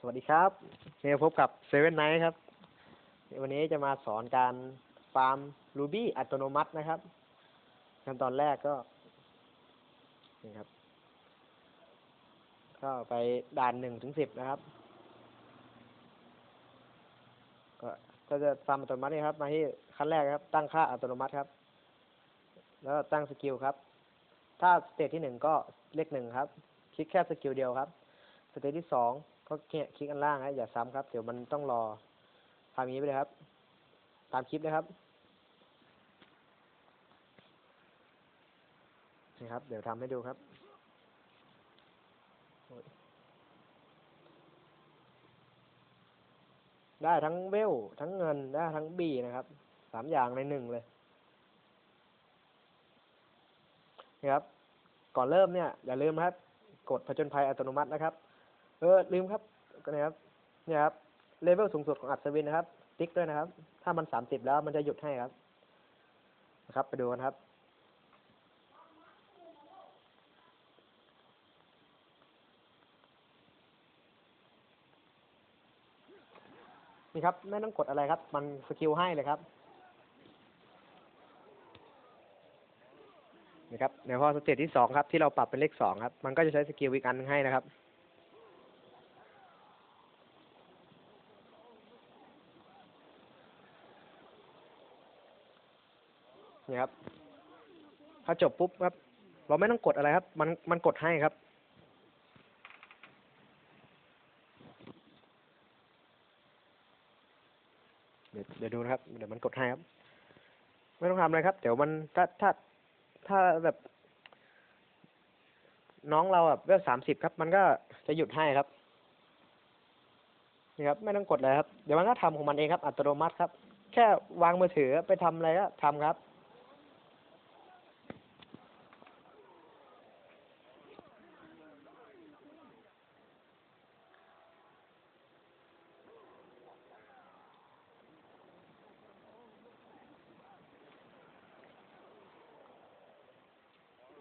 สวัสดีครับเจอพบกับเซเว่นไนท์ครับ วันนี้จะมาสอนการฟาร์มรูบี้อัตโนมัตินะครับขั้นตอนแรกก็นี่ครับ ก็ไปด่านหนึ่งถึงสิบนะครับ ก็ถ้าจะฟาร์มอัตโนมัตินี่ครับ มาที่ขั้นแรกครับ ตั้งค่าอัตโนมัติครับ แล้วตั้งสกิลครับ ถ้าสเตจที่หนึ่งก็เลขหนึ่งครับ คลิกแค่สกิลเดียวครับ สเตจที่สอง ก็แค่คลิกอันล่างนะอย่าซ้ำครับ เดี๋ยวมันต้องรอทำอย่างนี้ไปเลยครับ ตามคลิปนะครับนี่ครับ เดี๋ยวทำให้ดูครับได้ทั้งเวลทั้งเงินได้ทั้งบีนะครับสามอย่างในหนึ่งเลยนี่ครับ ก่อนเริ่มเนี่ย อย่าลืมครับ กดผจญภัยอัตโนมัตินะครับ เออลืมครับก็นะครับเนี่ยครับเลเวลสูงสุดของอัศวินนะครับ ติ๊กด้วยนะครับ ถ้ามันสามสิบแล้วมันจะหยุดให้ครับนะครับ ไปดูกันครับนี่ครับไม่ต้องกดอะไรครับ มันสกิลให้เลยครับนี่ครับเดี๋ยวพอสเตจที่สองครับ ที่เราปรับเป็นเลขสองครับ มันก็จะใช้สกิลอีกอันให้นะครับ นี่ครับถ้าจบปุ๊บครับ เราไม่ต้องกดอะไรครับ มันมันกดให้ครับเดี๋ยวเดี๋ยวดูนะครับ เดี๋ยวมันกดให้ครับ ไม่ต้องทำอะไรครับ เดี๋ยวมันถ้าถ้าถ้าแบบ น้องเราแบบเวลสามสิบครับ มันก็จะหยุดให้ครับนี่ครับ ไม่ต้องกดเลยครับ เดี๋ยวมันก็ทำของมันเองครับ อัตโนมัติครับ แค่วางมือถือไปทำอะไรก็ทำครับ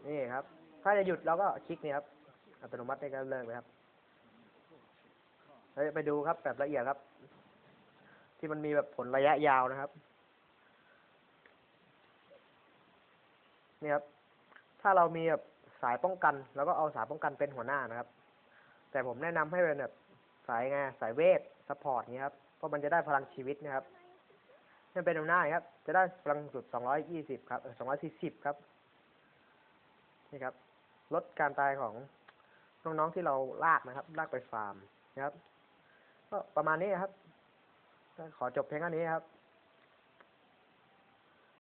นี่ครับ ถ้าจะหยุดเราก็คลิกนี่ครับ อัตโนมัติได้ก็เลิกเลยครับเราจะไปดูครับแบบละเอียดครับ ที่มันมีแบบผลระยะยาวนะครับ นี่ครับ ถ้าเรามีแบบสายป้องกัน แล้วก็เอาสายป้องกันเป็นหัวหน้านะครับ แต่ผมแนะนำให้เป็นแบบสายไงสายเวทซัพพอร์ตนี้ครับเพราะมันจะได้พลังชีวิตนะครับถ้าเป็นหัวหน้าครับ จะได้พลังสุดสองร้อยยี่สิบครับสองร้อยสี่สิบครับ นี่ครับ ลดการตายของน้องๆที่เราลากนะครับ ลากไปฟาร์มนะครับ ก็ประมาณนี้ครับ ขอจบเพียงเท่านี้ครับ